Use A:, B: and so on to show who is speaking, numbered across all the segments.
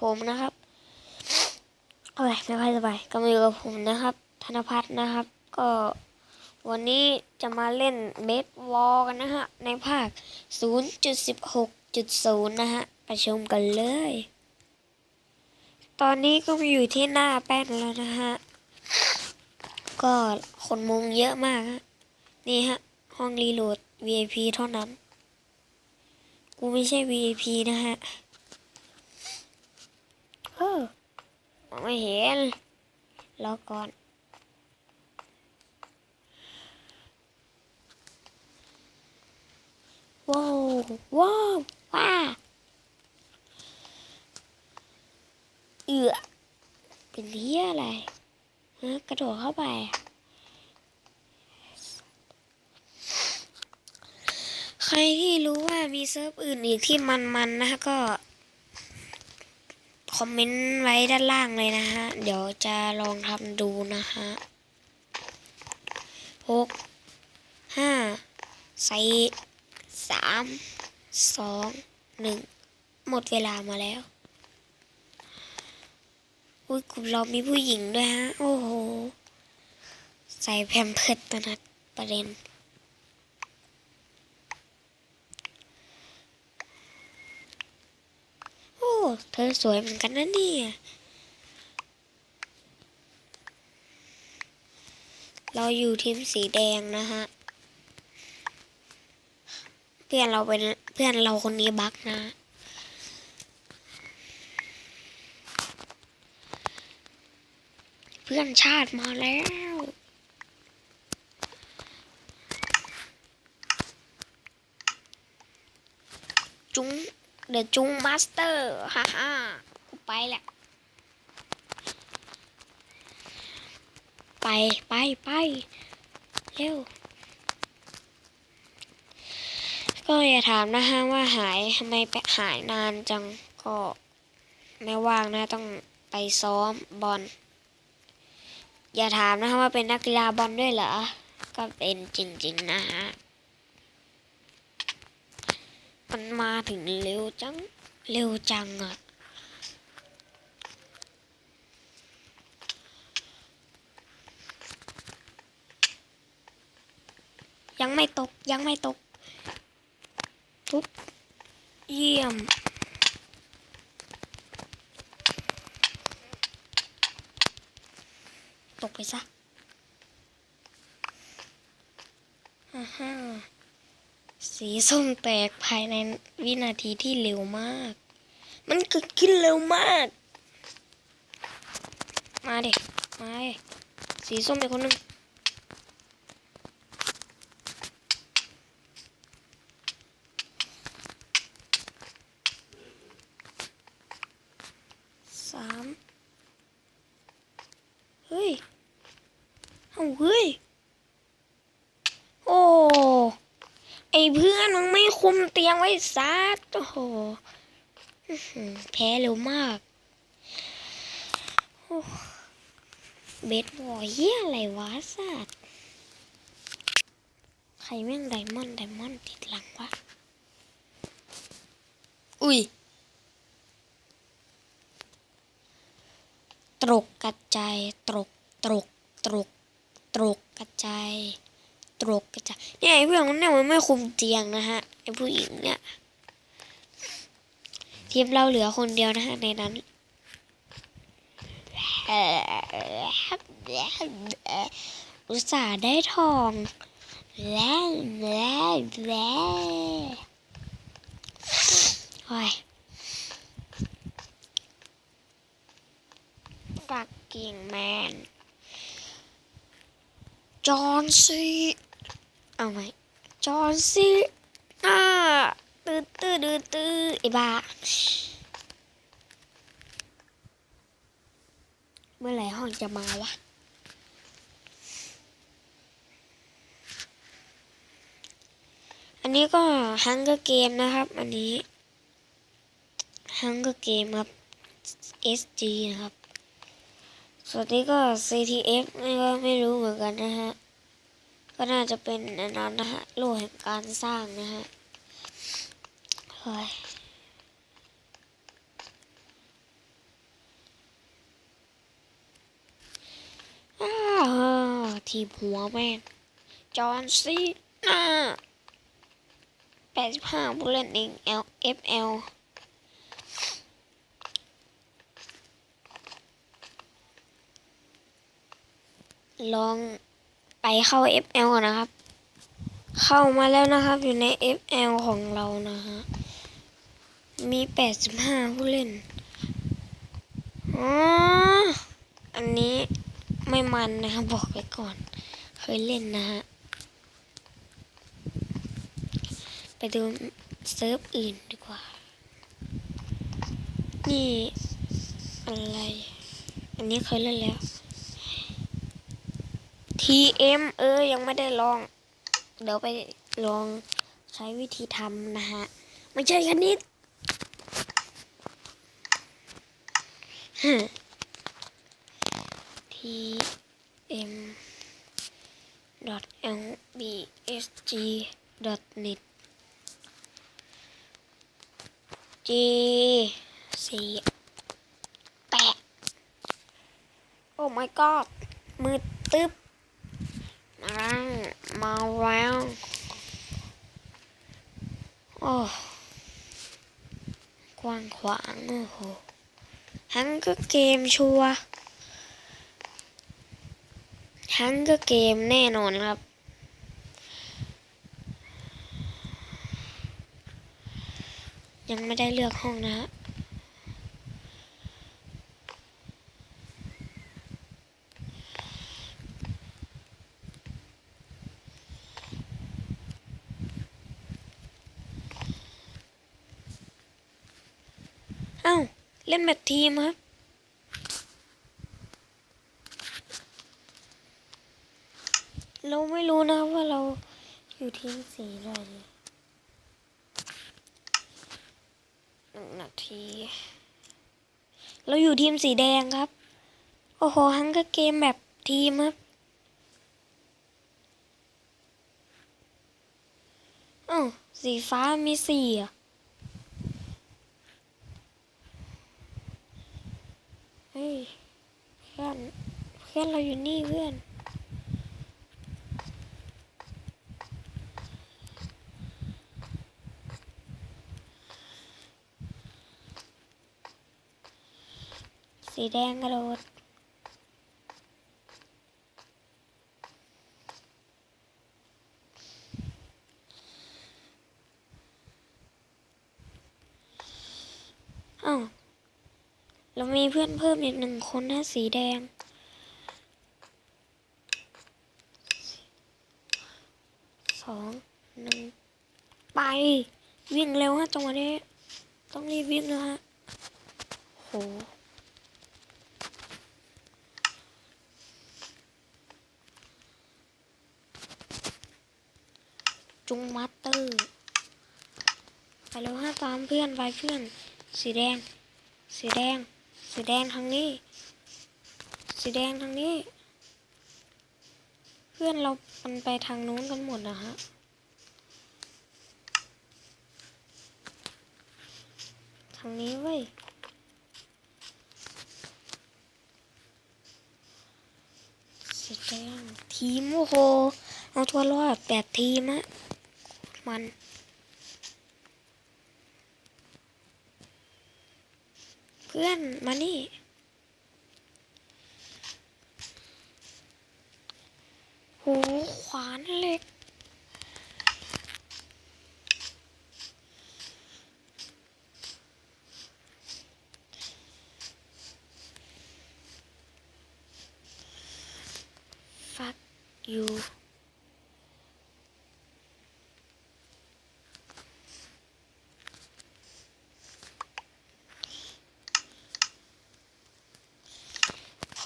A: ผมนะครับโอ้ยไม่ค่อยสบายก็มาอยู่กับผมนะครับ ธนพัฒน์นะครับ ก็วันนี้จะมาเล่นเบสวอลกันนะฮะ ในภาค 0.16.0 นะฮะไปชมกันเลย ตอนนี้ก็มาอยู่ที่หน้าแป้นแล้วนะฮะ ก็คนมุงเยอะมากฮะ นี่ฮะ ห้องรีโหลด VIP เท่านั้น กูไม่ใช่ VIP นะฮะ เออมองไม่เห็นรอก่อนว้าวว้าวว้าเอือเป็นเหี้ยอะไรฮะกระโดดเข้าไปใครที่รู้ว่ามีเซิร์ฟอื่นอีกที่มันๆนะคะก็ คอมเมนต์ไว้ด้านล่างเลยนะฮะ เดี๋ยวจะลองทำดูนะฮะหกห้าสี่สามสองหนึ่งหมดเวลามาแล้วอุ้ยกลุ่มเรามีผู้หญิงด้วยฮะ โอ้โห ใส่แพมเพิร์ดนะนะประเด็น โอ้ เธอสวยเหมือนกันนะเนี่ยเราอยู่ทีมสีแดงนะฮะ เพื่อนเราเป็นเพื่อนเราคนนี้บักนะ เพื่อนชาติมาแล้วจุง เดอะจุงมาสเตอร์ฮ่าฮ่ากูไปแหละไปไปไปเร็ว ก็อย่าถามนะฮะว่าหายทำไมไปหายนานจังก็ไม่ว่างนะต้องไปซ้อมบอลอย่าถามนะฮะว่าเป็นนักกีฬาบอลด้วยเหรอ ก็เป็นจริง ๆ นะฮะ มันมาถึงเร็วจัง เร็วจังอะยังไม่ตกยังไม่ตก ทุบเยี่ยม ตกไปซะฮ่าฮ่า สีส้มแตกภายในวินาทีที่เร็วมาก มันเกิดขึ้นเร็วมาก มาเด็กมาด็สีส้มอีกคนหนึ่งสามเฮ้ย เอาเฮ้ย โอ้ ไอ้เพื่อนมึงไม่คุมเตียงไว้ซัดโอ้โหแพ้เร็วมากเบสบอยเฮียอะไรวะสัตว์ใครแม่งไดมอนด์ไดมอนด์ติดหลังวะ อุ้ย ตรกกระจายตรกตรกตรกตรกกระจาย ตรกกระจายเนี่ยไอ้เพื่อนคนเนี่ยมันไม่คุมเตียงนะฮะไอ้ผู้หญิงเนี่ยทีมเราเหลือคนเดียวนะฮะในนั้นอุตส่าห์ได้ทองแล้วแล้วแล้วโอ้ย fucking man จอห์นซี เอาไหมจอนซีอ่าตื้อตื้อตื้อตื้อไอ้บ้าเมื่อไหร่ห้องจะมาวะอันนี้ก็ฮังเกอร์เกมนะครับ อันนี้ฮังเกอร์เกมครับ SG นะครับ ส่วนนี้ก็ CTF นี่ก็ไม่รู้เหมือนกันนะฮะ ก็น่าจะเป็นอันนั้นนะฮะรูกแห่งการสร้างนะฮะเฮ้ยทีหัวแม่จอห์นซีน่าแปดสิผู้เล่นเอง LFL ลอง ไปเข้า FL ก่อนนะครับ เข้ามาแล้วนะครับอยู่ใน FL ของเรานะฮะ มี 85 ผู้เล่น อ๋อ อันนี้ไม่มันนะบอกไว้ก่อน เคยเล่นนะฮะ ไปดูเซิร์ฟอื่นดีกว่า นี่ อะไร อันนี้เคยเล่นแล้ว TM เออ ยังไม่ได้ลอง เดี๋ยวไปลองใช้วิธีทำนะฮะ ไม่ใช่คณิต TM dot lbsg dot net G สี่แปดโอ้ my god มืดตึ๊บ นั่งมาแล้วโอ้กว้างขวางโอ้โหฮังก็เกมชัวฮังก็เกมแน่นอนครับ ยังไม่ได้เลือกห้องนะฮะ เอ้า เล่นแบบทีมครับ เราไม่รู้นะว่าเราอยู่ทีมสีอะไรหนึ่งนาที เราอยู่ทีมสีแดงครับ โอ้โหฮังก็เกมแบบทีมครับอ้าวสีฟ้ามีสี่อะ ฮ้ยเพื่อนเพื่อนเราอยู่นี่เพื่อนสีแดงกระโดด อ้าว เพื่อนเพิ่มอีกหนึ่งคนนะสีแดง สองหนึ่งไป วิ่งเร็วฮะจังหวะนี้ ต้องรีบวิ่งนะฮะ โหจุงมัตเตอร์ ไปเร็วฮะตามเพื่อนไปเพื่อน สีแดง สีแดง สีแดงทางนี้ สีแดงทางนี้ เพื่อนเรามันไปทางนู้นกันหมดนะฮะทางนี้เว้ยสีแดงทีมโอ้โหเอาตัวรอดแปดทีมอะมัน พื่อนมานี่ โห ขวานเหล็ก fuck you ข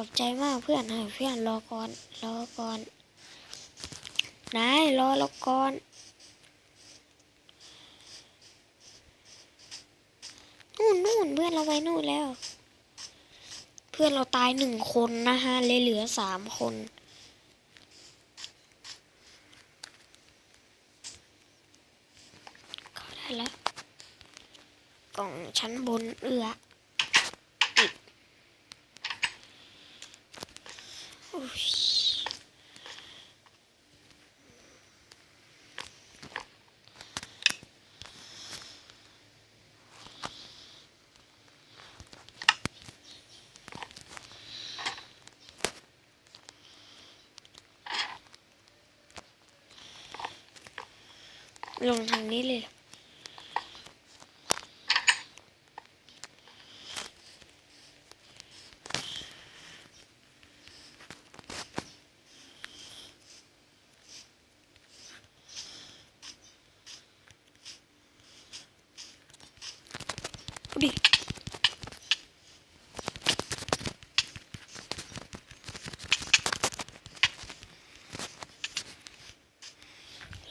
A: อบใจมากเพื่อนให้เพื่อนรอก่อนรอก่อนนายรอเราก่อนนู่นนู่นเพื่อนเราไปนู่นแล้ว เพื่อนเราตายหนึ่งคนนะฮะเลยเหลือสามคนเข้าได้แล้วกล่องชั้นบนเอือปิด อุ๊ย ลงทางนี้เลย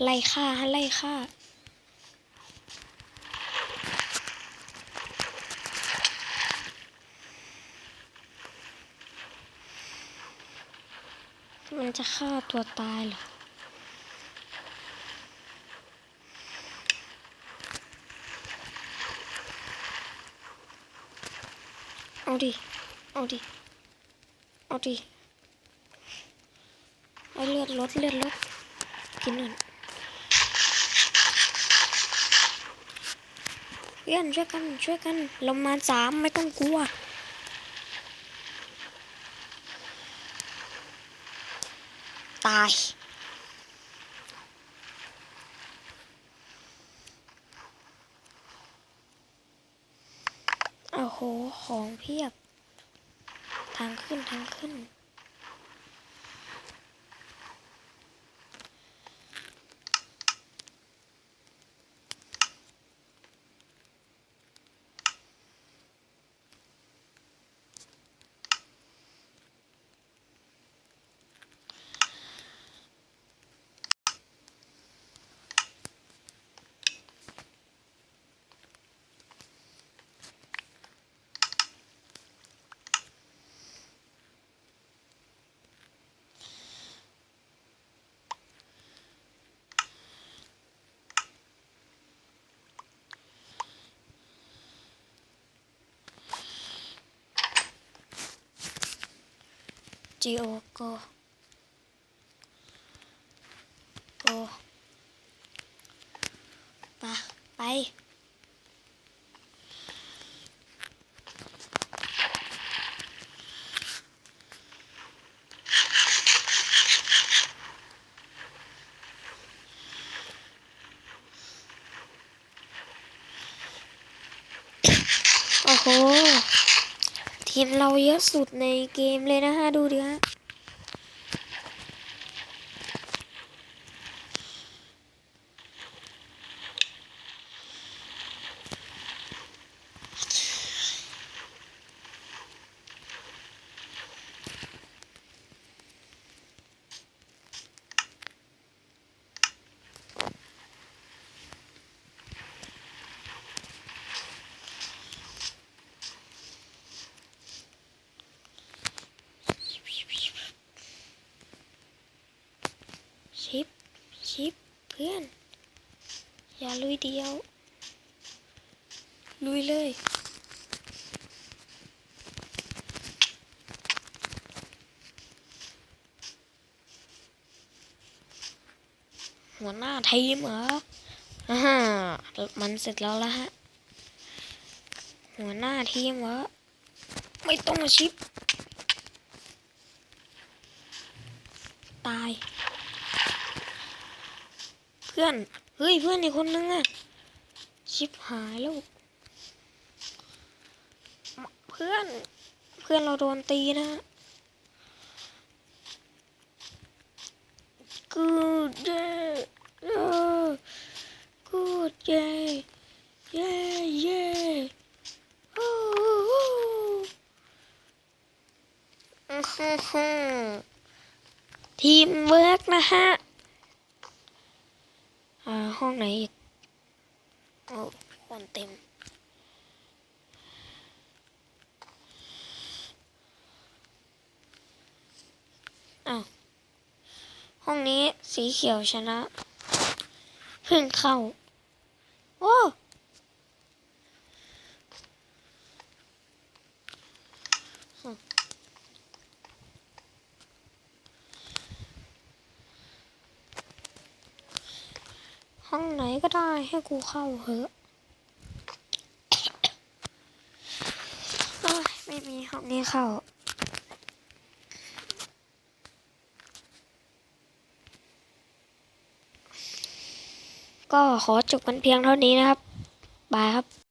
A: ไล่ฆ่าไล่ฆ่ามันจะฆ่าตัวตายเหรอเอาดิ เอาดิ เอาดิ เอาเลือดลดเลือดลดกินหน่อย พื่อนช่วยกันช่วยกันเรามาสามไม่ต้องกลัวตายโอ้โห ของเพียบ ทางขึ้น ทางขึ้น จีโอโกโกปไป โอ้โห ทีม เราเยอะสุดในเกมเลยนะฮะ ดูดิฮะ ชิป ชิปเพื่อน อย่าลุยเดียว ลุยเลย หัวหน้าทีมเหรออ่าฮะมันเสร็จแล้วละฮะ หัวหน้าทีมเหรอ ไม่ต้องมาชิป ตาย พื่อนเฮ้ยเพื่อนอีกคนนึงอะชิปหายแล้ว เพื่อนเพื่อนเราโดนตีนะ Good day เออ Good day เย้เย้โอ้โหทีมเวิร์กนะฮะ ไหนอีกโอ้คนเต็ม อ้าว ห้องนี้สีเขียวชนะ เพิ่งเข้า โอ้ ห้องไหนก็ได้ให้กูเข้าเหอะไม่มีห้องนี้เข้าก็ขอจบกันเพียงเท่านี้นะครับ บายครับ